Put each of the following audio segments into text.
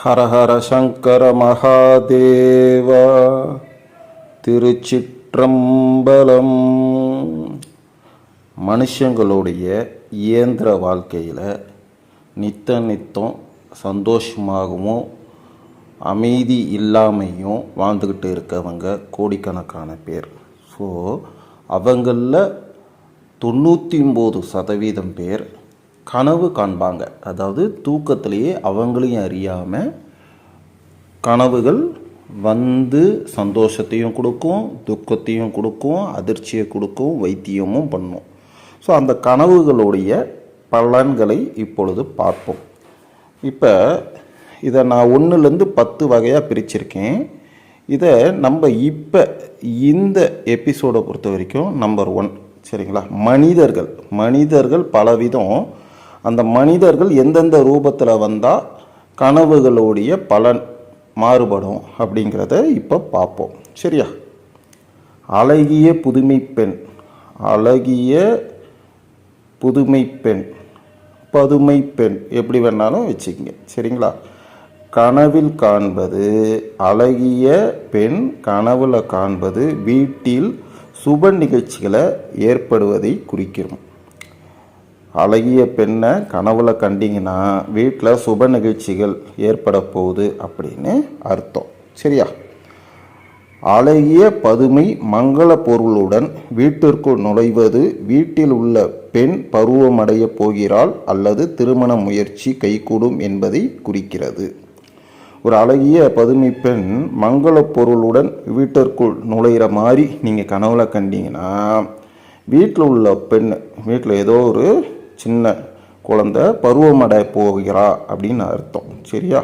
ஹரஹர சங்கர மகாதேவா திருச்சிற்றம்பலம். மனுஷங்களுடைய இயந்திர வாழ்க்கையில் நித்த நித்தம் சந்தோஷமாகவும் அமைதி இல்லாமையும் வாழ்ந்துக்கிட்டு இருக்கவங்க கோடிக்கணக்கான பேர். ஸோ அவங்களில் தொண்ணூற்றி ஒம்பது சதவீதம் பேர் கனவு காண்பாங்க. அதாவது தூக்கத்திலேயே அவங்களையும் அறியாமல் கனவுகள் வந்து சந்தோஷத்தையும் கொடுக்கும் துக்கத்தையும் கொடுக்கும் அதிர்ச்சியை கொடுக்கும் வைத்தியமும் பண்ணும். ஸோ அந்த கனவுகளுடைய பலன்களை இப்பொழுது பார்ப்போம். இப்போ இதை நான் ஒன்றுலேருந்து பத்து வகையாக பிரிச்சிருக்கேன். இதை நம்ம இப்போ இந்த எபிசோடை பொறுத்த வரைக்கும் நம்பர் ஒன் சரிங்களா? மனிதர்கள் மனிதர்கள் பலவிதம் அந்த மனிதர்கள் எந்தெந்த ரூபத்தில் வந்தால் கனவுகளுடைய பலன் மாறுபடும் அப்படிங்கிறத இப்போ பார்ப்போம். சரியா? அழகிய புதுமை பெண் அழகிய புதுமை பெண் பதுமை பெண் எப்படி வேணாலும் வச்சுக்கங்க. சரிங்களா? கனவில் காண்பது அழகிய பெண் கனவுல காண்பது வீட்டில் சுப நிகழ்ச்சிகளை ஏற்படுவதை குறிக்கிறோம் அழகிய பெண்ணை கனவுல கண்டிங்கன்னா வீட்டில் சுப நிகழ்ச்சிகள் ஏற்பட போகுது அப்படின்னு அர்த்தம். சரியா? அழகிய பதுமை மங்கள பொருளுடன் வீட்டிற்குள் நுழைவது வீட்டில் உள்ள பெண் பருவமடைய போகிறாள் அல்லது திருமண முயற்சி கைகூடும் என்பதை குறிக்கிறது. ஒரு அழகிய பதுமை பெண் மங்கள பொருளுடன் வீட்டிற்குள் நுழையிற மாதிரி நீங்கள் கனவுல கண்டிங்கன்னா வீட்டில் உள்ள பெண் வீட்டில் ஏதோ ஒரு சின்ன குழந்தை பருவமடை போகிறா அப்படின்னு அர்த்தம். சரியா?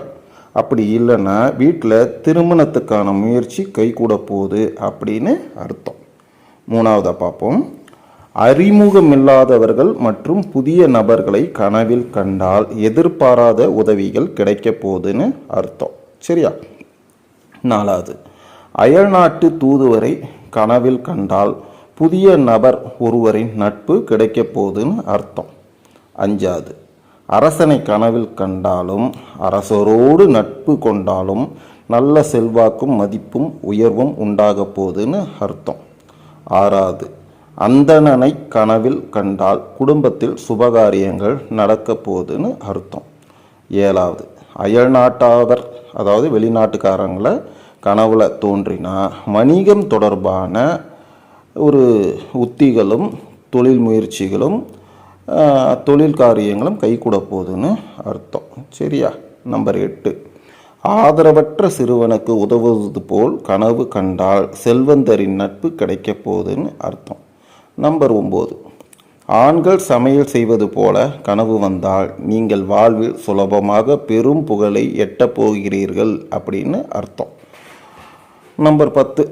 அப்படி இல்லைன்னா வீட்டில் திருமணத்துக்கான முயற்சி கைகூட போகுது அப்படின்னு அர்த்தம். மூணாவதாக பார்ப்போம். அறிமுகமில்லாதவர்கள் மற்றும் புதிய நபர்களை கனவில் கண்டால் எதிர்பாராத உதவிகள் கிடைக்க போகுதுன்னு அர்த்தம். சரியா? நாலாவது அயல்நாட்டு தூதுவரை கனவில் கண்டால் புதிய நபர் ஒருவரின் நட்பு கிடைக்க போகுதுன்னு அர்த்தம். அஞ்சாவது அரசனை கனவில் கண்டாலும் அரசரோடு நட்பு கொண்டாலும் நல்ல செல்வாக்கும் மதிப்பும் உயர்வும் உண்டாக போகுதுன்னு அர்த்தம். ஆறாவது அந்தணனை கனவில் கண்டால் குடும்பத்தில் சுபகாரியங்கள் நடக்க போகுதுன்னு அர்த்தம். ஏழாவது. அயல்நாட்டாளர் அதாவது வெளிநாட்டுக்காரங்களை கனவுல தோன்றினா வணிகம் தொடர்பான ஒரு உத்திகளும் தொழில் முயற்சிகளும் தொழில் காரியங்களும் கைகூட போகுதுன்னு அர்த்தம். சரியா? நம்பர் எட்டு. ஆதரவற்ற சிறுவனுக்கு உதவுவது போல் கனவு கண்டால் செல்வந்தரின் நட்பு கிடைக்க போகுதுன்னு அர்த்தம். நம்பர் ஒம்பது. ஆண்கள் சமையல் செய்வது போல கனவு வந்தால் நீங்கள் வாழ்வில் சுலபமாக பெரும் புகழை எட்டப் போகிறீர்கள் அப்படின்னு அர்த்தம். நம்பர் பத்து.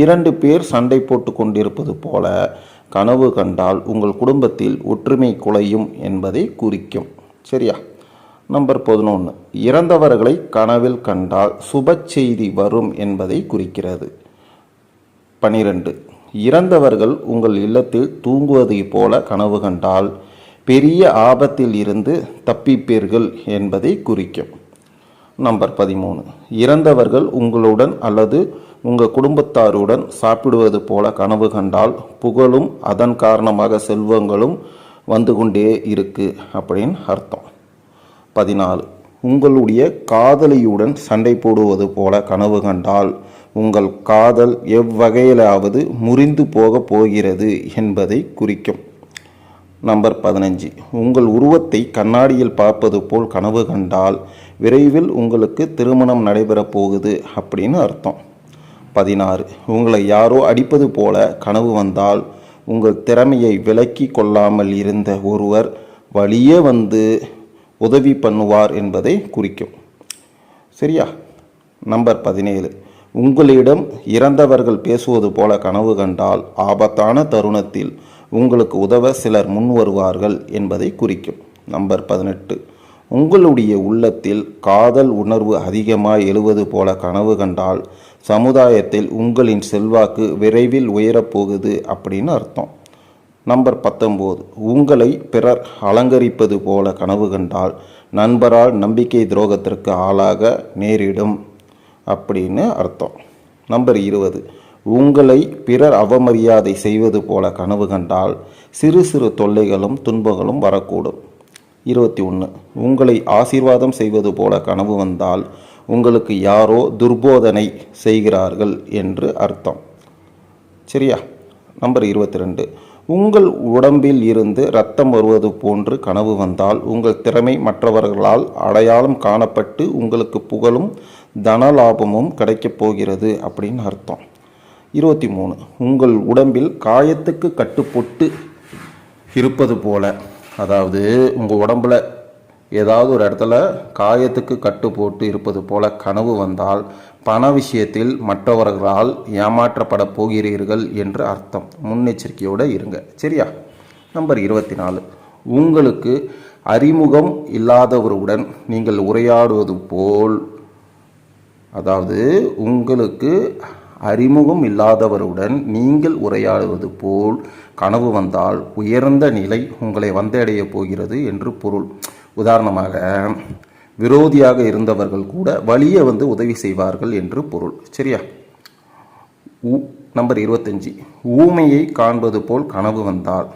இரண்டு பேர் சண்டை போட்டு கொண்டிருப்பது போல கனவு கண்டால் உங்கள் குடும்பத்தில் ஒற்றுமை குலையும் என்பதை குறிக்கும். சரியா? நம்பர் பதினொன்று இறந்தவர்களை கனவில் கண்டால் சுப செய்தி வரும் என்பதை குறிக்கிறது. பனிரெண்டு. இறந்தவர்கள் உங்கள் இல்லத்தில் தூங்குவதை போல கனவு கண்டால் பெரிய ஆபத்தில் இருந்து தப்பிப்பீர்கள் என்பதை குறிக்கும். நம்பர் பதிமூணு. இறந்தவர்கள் உங்களுடன் அல்லது உங்கள் குடும்பத்தாருடன் சாப்பிடுவது போல கனவு கண்டால் புகழும் அதன் காரணமாக செல்வங்களும் வந்து கொண்டே இருக்கு அப்படின்னு அர்த்தம். பதினாலு உங்களுடைய காதலியுடன் சண்டை போடுவது போல கனவு கண்டால் உங்கள் காதல் எவ்வகையிலாவது முறிந்து போக போகிறது என்பதை குறிக்கும். நம்பர் பதினஞ்சு உங்கள் உருவத்தை கண்ணாடியில் பார்ப்பது போல் கனவு கண்டால் விரைவில் உங்களுக்கு திருமணம் நடைபெறப் போகுது அப்படின்னு அர்த்தம். பதினாறு. உங்களை யாரோ அடிப்பது போல கனவு வந்தால் உங்கள் திறமையை விலக்கி கொள்ளாமல் இருந்த ஒருவர் வழியே வந்து உதவி பண்ணுவார் என்பதை குறிக்கும். சரியா? நம்பர் பதினேழு. உங்களிடம் இறந்தவர்கள் பேசுவது போல கனவு கண்டால் ஆபத்தான தருணத்தில் உங்களுக்கு உதவ சிலர் முன் வருவார்கள் என்பதை குறிக்கும். நம்பர் பதினெட்டு. உங்களுடைய உள்ளத்தில் காதல் உணர்வு அதிகமாக எழுவது போல கனவு கண்டால் சமுதாயத்தில் உங்களின் செல்வாக்கு விரைவில் உயரப்போகுது அப்படின்னு அர்த்தம். நம்பர் பத்தொம்போது. உங்களை பிறர் அலங்கரிப்பது போல கனவு கண்டால் நண்பரால் நம்பிக்கை துரோகத்திற்கு ஆளாக நேரிடும் அப்படின்னு அர்த்தம். நம்பர் இருபது. உங்களை பிறர் அவமரியாதை செய்வது போல கனவு கண்டால் சிறு சிறு தொல்லைகளும் துன்பங்களும் வரக்கூடும். இருபத்தி ஒன்று. உங்களை ஆசீர்வாதம் செய்வது போல கனவு வந்தால் உங்களுக்கு யாரோ துர்போதனை செய்கிறார்கள் என்று அர்த்தம். சரியா? நம்பர் இருபத்தி ரெண்டு. உங்கள் உடம்பில் இருந்து ரத்தம் வருவது போன்று கனவு வந்தால் உங்கள் திறமை மற்றவர்களால் அடையாளம் காணப்பட்டு உங்களுக்கு புகழும் தன லாபமும் கிடைக்கப் போகிறது அப்படின்னு அர்த்தம். இருபத்தி மூணு. உங்கள் உடம்பில் காயத்துக்கு கட்டுப்பட்டு இருப்பது போல அதாவது உங்கள் உடம்புல ஏதாவது ஒரு இடத்துல காயத்துக்கு கட்டு போட்டு இருப்பது போல கனவு வந்தால் பண விஷயத்தில் மற்றவர்களால் ஏமாற்றப்பட போகிறீர்கள் என்று அர்த்தம். முன்னெச்சரிக்கையோடு இருங்க. சரியா? நம்பர் இருபத்தி நாலு உங்களுக்கு அறிமுகம் இல்லாதவருடன் நீங்கள் உரையாடுவது போல் அதாவது உங்களுக்கு அறிமுகம் இல்லாதவருடன் நீங்கள் உரையாடுவது போல் கனவு வந்தால் உயர்ந்த நிலை உங்களை வந்தடைய போகிறது என்று பொருள். உதாரணமாக விரோதியாக இருந்தவர்கள் கூட வழியே வந்து உதவி செய்வார்கள் என்று பொருள். சரியா? ஊ நம்பர் இருபத்தஞ்சி. ஊமையை காண்பது போல் கனவு வந்தால்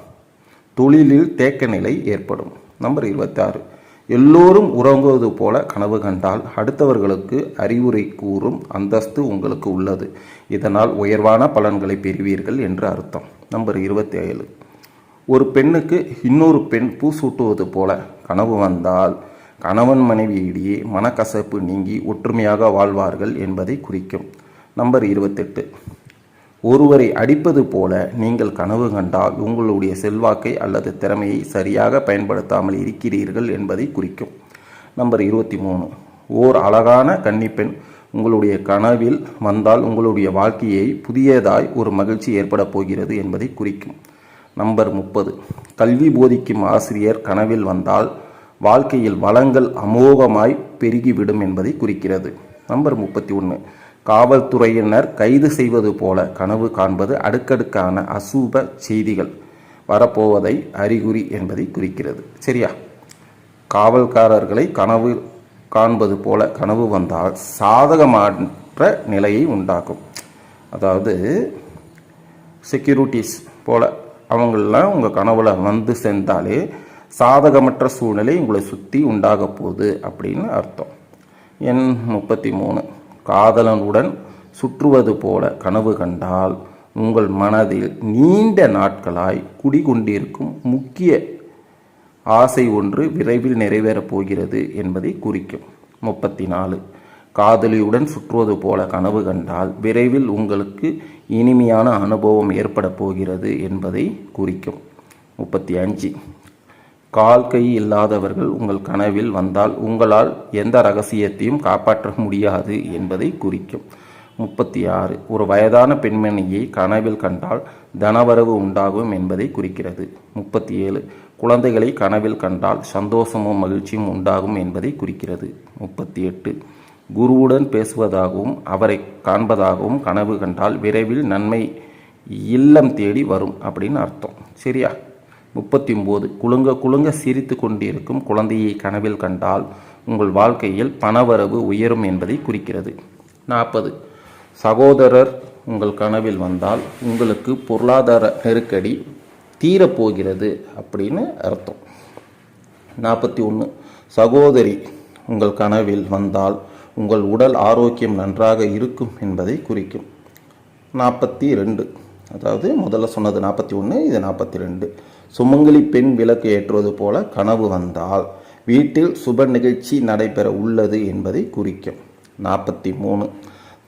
தொழிலில் தேக்க நிலை ஏற்படும். நம்பர் இருபத்தாறு. எல்லோரும் உறங்குவது போல கனவு கண்டால் அடுத்தவர்களுக்கு அறிவுரை கூறும் அந்தஸ்து உங்களுக்கு உள்ளது. இதனால் உயர்வான பலன்களை பெறுவீர்கள் என்று அர்த்தம். நம்பர் இருபத்தி ஏழு ஒரு பெண்ணுக்கு இன்னொரு பெண் பூ சூட்டுவது போல கனவு வந்தால் கணவன் மனைவியிடையே மனக்கசப்பு நீங்கி ஒற்றுமையாக வாழ்வார்கள் என்பதை குறிக்கும். நம்பர் இருபத்தெட்டு. ஒருவரை அடிப்பது போல நீங்கள் கனவு கண்டால் உங்களுடைய செல்வாக்கை அல்லது திறமையை சரியாக பயன்படுத்தாமல் இருக்கிறீர்கள் என்பதை குறிக்கும். நம்பர் இருபத்தி மூணு. ஓர் அழகான கன்னிப்பெண் உங்களுடைய கனவில் வந்தால் உங்களுடைய வாழ்க்கையை புதியதாய் ஒரு மகிழ்ச்சி ஏற்பட போகிறது என்பதை குறிக்கும். நம்பர் முப்பது. கல்வி போதிக்கும் ஆசிரியர் கனவில் வந்தால் வாழ்க்கையில் வளங்கள் அமோகமாய் பெருகிவிடும் என்பதை குறிக்கிறது. நம்பர் முப்பத்தி ஒன்று காவல்துறையினர் கைது செய்வது போல கனவு காண்பது அடுக்கடுக்கான அசூப செய்திகள் வரப்போவதை அறிகுறி என்பதை குறிக்கிறது. சரியா? காவல்காரர்களை கனவு காண்பது போல கனவு வந்தால் சாதகமற்ற நிலையை உண்டாக்கும். அதாவது செக்யூரிட்டிஸ் போல அவங்களெலாம் உங்கள் கனவில் வந்து சேர்ந்தாலே சாதகமற்ற சூழ்நிலை உங்களை சுற்றி உண்டாக போகுது அப்படின்னு அர்த்தம். எண் முப்பத்தி மூணு காதலனுடன் சுற்றுவது போல கனவு கண்டால் உங்கள் மனதில் நீண்ட நாட்களாய் குடிகொண்டிருக்கும் முக்கிய ஆசை ஒன்று விரைவில் நிறைவேறப் போகிறது என்பதை குறிக்கும். முப்பத்தி நாலு காதலியுடன் சுற்றுவது போல கனவு கண்டால் விரைவில் உங்களுக்கு இனிமையான அனுபவம் ஏற்பட போகிறது என்பதை குறிக்கும். முப்பத்தி அஞ்சு கால் கை இல்லாதவர்கள் உங்கள் கனவில் வந்தால் உங்களால் எந்த ரகசியத்தையும் காப்பாற்ற முடியாது என்பதை குறிக்கும். முப்பத்தி ஆறு ஒரு வயதான பெண்மணியை கனவில் கண்டால் தனவரவு உண்டாகும் என்பதை குறிக்கிறது. முப்பத்தி ஏழு குழந்தைகளை கனவில் கண்டால் சந்தோஷமும் மகிழ்ச்சியும் உண்டாகும் என்பதை குறிக்கிறது. முப்பத்தி எட்டு குருவுடன் பேசுவதாகவும் அவரை காண்பதாகவும் கனவு கண்டால் விரைவில் நன்மை இல்லம் தேடி வரும் அப்படின்னு அர்த்தம். சரியா? முப்பத்தி ஒம்பது குலுங்க குலுங்க சிரித்து கொண்டிருக்கும் குழந்தையை கனவில் கண்டால் உங்கள் வாழ்க்கையில் பணவரவு உயரும் என்பதை குறிக்கிறது. நாற்பது. சகோதரர் உங்கள் கனவில் வந்தால் உங்களுக்கு பொருளாதார நெருக்கடி தீரப்போகிறது அப்படின்னு அர்த்தம். நாற்பத்தி ஒன்று. சகோதரி உங்கள் கனவில் வந்தால் உங்கள் உடல் ஆரோக்கியம் நன்றாக இருக்கும் என்பதை குறிக்கும். நாற்பத்தி ரெண்டு. அதாவது முதல்ல சொன்னது நாற்பத்தி ஒன்று இது நாற்பத்தி ரெண்டு. சுமங்கலி பெண் விளக்கு ஏற்றுவது போல கனவு வந்தால் வீட்டில் சுப நிகழ்ச்சி நடைபெற உள்ளது என்பதை குறிக்கும். நாற்பத்தி மூணு.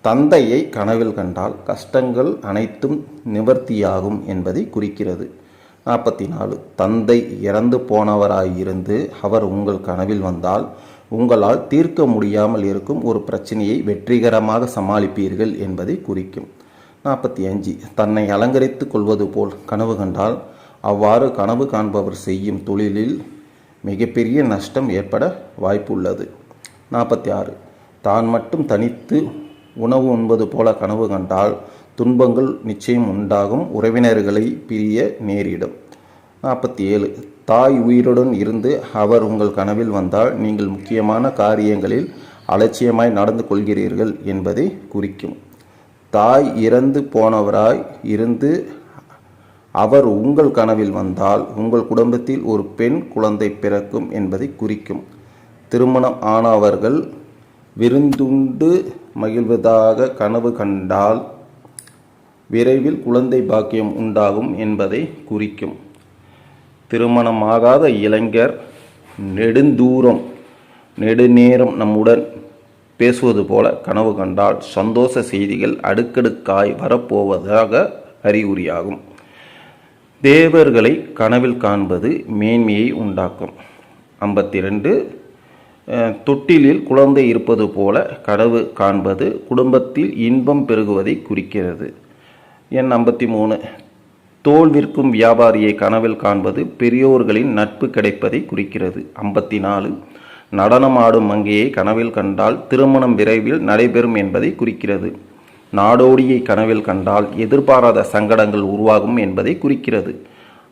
தந்தையை கனவில் கண்டால் கஷ்டங்கள் அனைத்தும் நிவர்த்தியாகும் என்பதை குறிக்கிறது. நாற்பத்தி நாலு தந்தை இறந்து போனவராயிருந்து அவர் உங்கள் கனவில் வந்தால் உங்களால் தீர்க்க முடியாமல் இருக்கும் ஒரு பிரச்சனையை வெற்றிகரமாக சமாளிப்பீர்கள் என்பதை குறிக்கும். நாற்பத்தி அஞ்சு தன்னை அலங்கரித்து கொள்வது போல் கனவு கண்டால் அவ்வாறு கனவு காண்பவர் செய்யும் தொழிலில் மிகப்பெரிய நஷ்டம் ஏற்பட வாய்ப்புள்ளது. நாற்பத்தி ஆறு தான் மட்டும் தனித்து உணவு உண்பது போல கனவு கண்டால் துன்பங்கள் நிச்சயம் உண்டாகும் உறவினர்களை பிரிய நேரிடும். நாற்பத்தி ஏழு தாய் உயிருடன் இருந்து அவர் உங்கள் கனவில் வந்தால் நீங்கள் முக்கியமான காரியங்களில் அலட்சியமாய் நடந்து கொள்கிறீர்கள் என்பதை குறிக்கும். தாய் இறந்து போனவராய் இருந்து அவர் உங்கள் கனவில் வந்தால் உங்கள் குடும்பத்தில் ஒரு பெண் குழந்தை பிறக்கும் என்பதை குறிக்கும். திருமணம் ஆனவர்கள் விருந்துண்டு மகிழ்வதாக கனவு கண்டால் விரைவில் குழந்தை பாக்கியம் உண்டாகும் என்பதை குறிக்கும். திருமணமாகாத இளைஞர் நெடுந்தூரம் நெடுநேரம் நம்முடன் பேசுவது போல கனவு கண்டால் சந்தோஷ செய்திகள் அடுக்கடுக்காய் வரப்போவதாக அறிகுறியாகும். தேவர்களை கனவில் காண்பது மேன்மையை உண்டாக்கும். ஐம்பத்தி ரெண்டு தொட்டிலில் குழந்தை இருப்பது போல கனவு காண்பது குடும்பத்தில் இன்பம் பெருகுவதை குறிக்கிறது. எண் ஐம்பத்தி மூணு. தோல் விற்கும் வியாபாரியை கனவில் காண்பது பெரியோர்களின் நட்பு கிடைப்பதை குறிக்கிறது. ஐம்பத்தி நாலு. நடனமாடும் மங்கையை கனவில் கண்டால் திருமணம் விரைவில் நடைபெறும் என்பதை குறிக்கிறது. நாடோடியை கனவில் கண்டால் எதிர்பாராத சங்கடங்கள் உருவாகும் என்பதை குறிக்கிறது.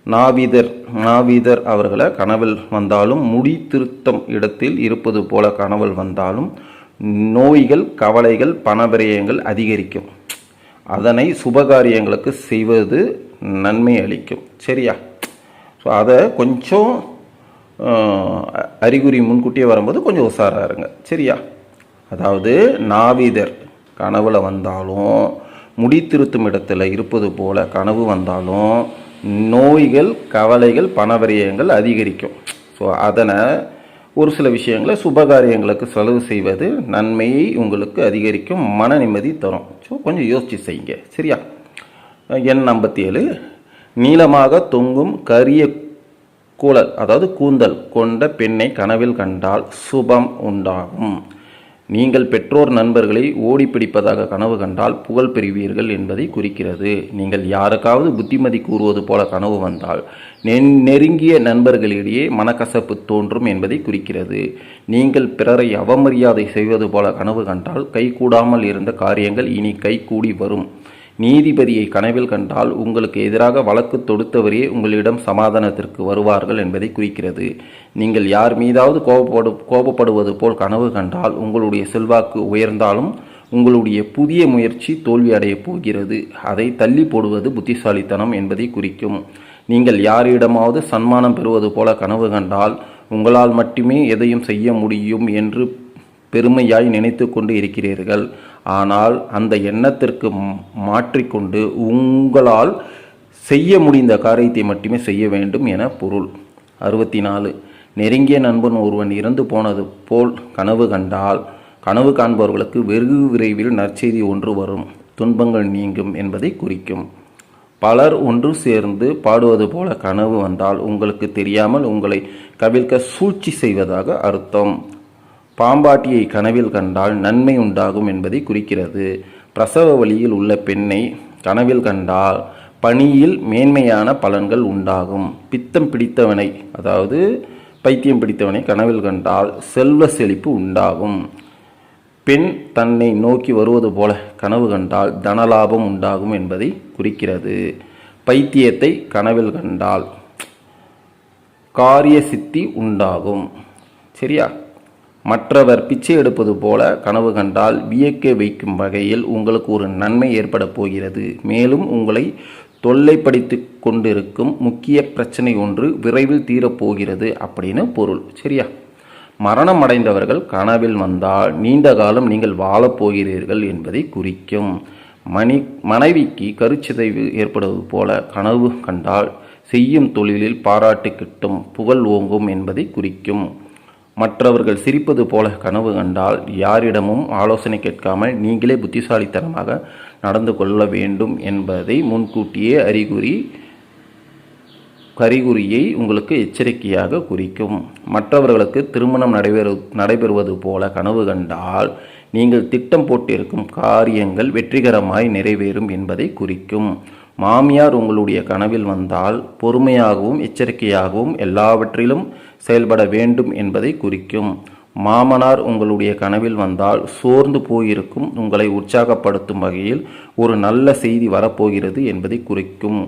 நாவிதர் நாவிதர் அவர்களை கனவில் வந்தாலும் முடி திருத்தம் இடத்தில் இருப்பது போல கனவில் வந்தாலும் நோய்கள் கவலைகள் பணவிரயங்கள் அதிகரிக்கும். அதனை சுபகாரியங்களுக்கு செய்வது நன்மை அளிக்கும். சரியா? ஸோ அதை கொஞ்சம் அறிகுறி முன்கூட்டியே வரும்போது கொஞ்சம் உஷாராக இருங்க. சரியா? அதாவது நாவிதர் கனவுல வந்தாலும் முடி திருத்தும் இடத்துல இருப்பது போல கனவு வந்தாலும் நோய்கள் கவலைகள் பணவரியங்கள் அதிகரிக்கும். ஸோ அதனை ஒரு சில விஷயங்களை சுபகாரியங்களுக்கு செலவு செய்வது நன்மையை உங்களுக்கு அதிகரிக்கும் மன நிம்மதி தரும். ஸோ கொஞ்சம் யோசிச்சு செய்யுங்க. சரியா? எண் ஐம்பத்தி ஏழு நீளமாக தொங்கும் கரிய கூழல் அதாவது கூந்தல் கொண்ட பெண்ணை கனவில் கண்டால் சுபம் உண்டாகும். நீங்கள் பெற்றோர் நண்பர்களை ஓடிப்பிடிப்பதாக கனவு கண்டால் புகழ் பெறுவீர்கள் என்பதை குறிக்கிறது. நீங்கள் யாருக்காவது புத்திமதி கூறுவது போல கனவு வந்தால் நெ- நெருங்கிய நண்பர்களிடையே மனக்கசப்பு தோன்றும் என்பதை குறிக்கிறது. நீங்கள் பிறரை அவமரியாதை செய்வது போல கனவு கண்டால் கைகூடாமல் இருந்த காரியங்கள் இனி கைகூடி வரும். நீதிபதியை கனவில் கண்டால் உங்களுக்கு எதிராக வழக்கு தொடுத்தவரே உங்களிடம் சமாதானத்திற்கு வருவார்கள் என்பதை குறிக்கிறது. நீங்கள் யார் மீதாவது கோபப்படு கோபப்படுவது போல் கனவு கண்டால் உங்களுடைய செல்வாக்கு உயர்ந்தாலும் உங்களுடைய புதிய முயற்சி தோல்வியடையப் போகிறது. அதை தள்ளி போடுவது புத்திசாலித்தனம் என்பதை குறிக்கும். நீங்கள் யாரிடமாவது சன்மானம் பெறுவது போல கனவு கண்டால் உங்களால் மட்டுமே எதையும் செய்ய முடியும் என்று பெருமையாய் நினைத்து கொண்டு இருக்கிறீர்கள். ஆனால் அந்த எண்ணத்திற்கு மாற்றிக்கொண்டு உங்களால் செய்ய முடிந்த காரியத்தை மட்டுமே செய்ய வேண்டும் என பொருள். அறுபத்தி நாலு நெருங்கிய நண்பன் ஒருவன் இறந்து போனது போல் கனவு கண்டால் கனவு காண்பவர்களுக்கு வெகு விரைவில் நற்செய்தி ஒன்று வரும். துன்பங்கள் நீங்கும் என்பதை குறிக்கும். பலர் ஒன்று சேர்ந்து பாடுவது போல கனவு வந்தால் உங்களுக்கு தெரியாமல் உங்களை கவிழ்க்க சூழ்ச்சி செய்வதாக அர்த்தம். பாம்பாட்டியை கனவில் கண்டால் நன்மை உண்டாகும் என்பதை குறிக்கிறது. பிரசவ வழியில் உள்ள பெண்ணை கனவில் கண்டால் பணியில் மேன்மையான பலன்கள் உண்டாகும். பித்தம் பிடித்தவனை அதாவது பைத்தியம் பிடித்தவனை கனவில் கண்டால் செல்வ செழிப்பு உண்டாகும். பெண் தன்னை நோக்கி வருவது போல கனவு கண்டால் தனலாபம் உண்டாகும் என்பதை குறிக்கிறது. பைத்தியத்தை கனவில் கண்டால் காரிய சித்தி உண்டாகும். சரியா? மற்றவர் பிச்சை எடுப்பது போல கனவு கண்டால் வியக்க வைக்கும் வகையில் உங்களுக்கு ஒரு நன்மை ஏற்பட போகிறது. மேலும் உங்களை தொல்லைப்படுத்தி கொண்டிருக்கும் முக்கிய பிரச்சனை ஒன்று விரைவில் தீரப்போகிறது அப்படின்னு பொருள். சரியா? மரணம் அடைந்தவர்கள் கனவில் வந்தால் நீண்ட காலம் நீங்கள் வாழப் போகிறீர்கள் என்பதை குறிக்கும். மணி மனைவிக்கு கருச்சிதைவு ஏற்படுவது போல கனவு கண்டால் செய்யும் தொழிலில் பாராட்டு கிட்டும் புகழ் ஓங்கும் என்பதை குறிக்கும். மற்றவர்கள் சிரிப்பது போல கனவு கண்டால் யாரிடமும் ஆலோசனை கேட்காமல் நீங்களே புத்திசாலித்தனமாக நடந்து கொள்ள வேண்டும் என்பதை முன்கூட்டியே அறிகுறி கறிகுறியை உங்களுக்கு எச்சரிக்கையாக குறிக்கும். மற்றவர்களுக்கு திருமணம் நடைபெறு நடைபெறுவது போல கனவு கண்டால் நீங்கள் திட்டம் போட்டிருக்கும் காரியங்கள் வெற்றிகரமாய் நிறைவேறும் என்பதை குறிக்கும். மாமியார் உங்களுடைய கனவில் வந்தால் பொறுமையாகவும் எச்சரிக்கையாகவும் எல்லாவற்றிலும் செயல்பட வேண்டும் என்பதை குறிக்கும். மாமனார் உங்களுடைய கனவில் வந்தால் சோர்ந்து போயிருக்கும் உங்களை உற்சாகப்படுத்தும் வகையில் ஒரு நல்ல செய்தி வரப்போகிறது என்பதை குறிக்கும்.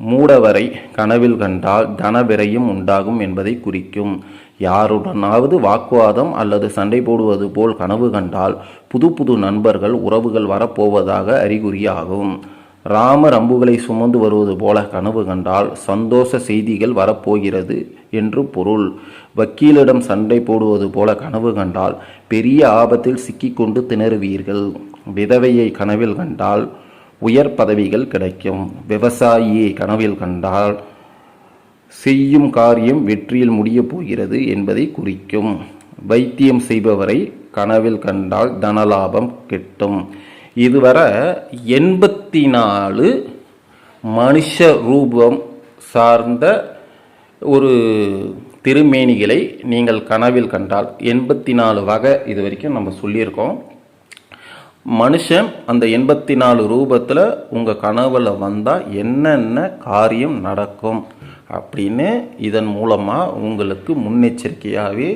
மூடவரை கனவில் கண்டால் தனவிரையும் உண்டாகும் என்பதை குறிக்கும். யாருடனாவது வாக்குவாதம் அல்லது சண்டை போடுவது போல் கனவு கண்டால் புது புது நண்பர்கள் உறவுகள் வரப்போவதாக அறிகுறியாகும். ராமர் அம்புகளை சுமந்து வருவது போல கனவு கண்டால் சந்தோஷ செய்திகள் வரப்போகிறது என்று பொருள். வக்கீலிடம் சண்டை போடுவது போல கனவு கண்டால் பெரிய ஆபத்தில் சிக்கிக்கொண்டு திணறுவீர்கள். விதவையை கனவில் கண்டால் உயர் பதவிகள் கிடைக்கும். விவசாயியை கனவில் கண்டால் செய்யும் காரியம் வெற்றியில் முடியப் போகிறது என்பதை குறிக்கும். வைத்தியம் செய்பவரை கனவில் கண்டால் தனலாபம் கிட்டும். இதுவரை எண்பத்தி நாலு மனுஷ ரூபம் சார்ந்த ஒரு திருமேனிகளை நீங்கள் கனவில் கண்டால் எண்பத்தி நாலு வகை இது வரைக்கும் நம்ம சொல்லியிருக்கோம். மனுஷன் அந்த எண்பத்தி நாலு ரூபத்தில் உங்கள் கனவில் வந்தால் என்னென்ன காரியம் நடக்கும் அப்படின்னு இதன் மூலமாக உங்களுக்கு முன்னெச்சரிக்கையாகவே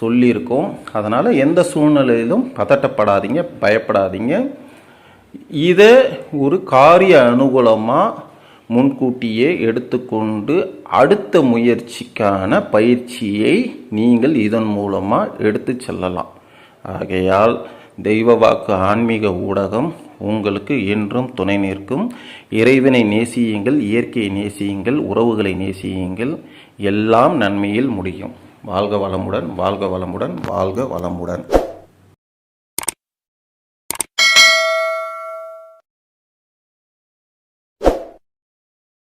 சொல்லியிருக்கோம். அதனால் எந்த சூழ்நிலையிலும் பதட்டப்படாதீங்க பயப்படாதீங்க. இதை ஒரு காரிய அனுகூலமாக முன்கூட்டியே எடுத்துக்கொண்டு அடுத்த முயற்சிக்கான பயிற்சியை நீங்கள் இதன் மூலமாக எடுத்து செல்லலாம். ஆகையால் தெய்வ வாக்கு ஆன்மீக ஊடகம் உங்களுக்கு என்றும் துணை நிற்கும். இறைவனை நேசியுங்கள் இயற்கையை நேசியுங்கள் உறவுகளை நேசியுங்கள். எல்லாம் நன்மையில் முடியும். வாழ்க வளமுடன் வாழ்க வளமுடன் வாழ்க வளமுடன்.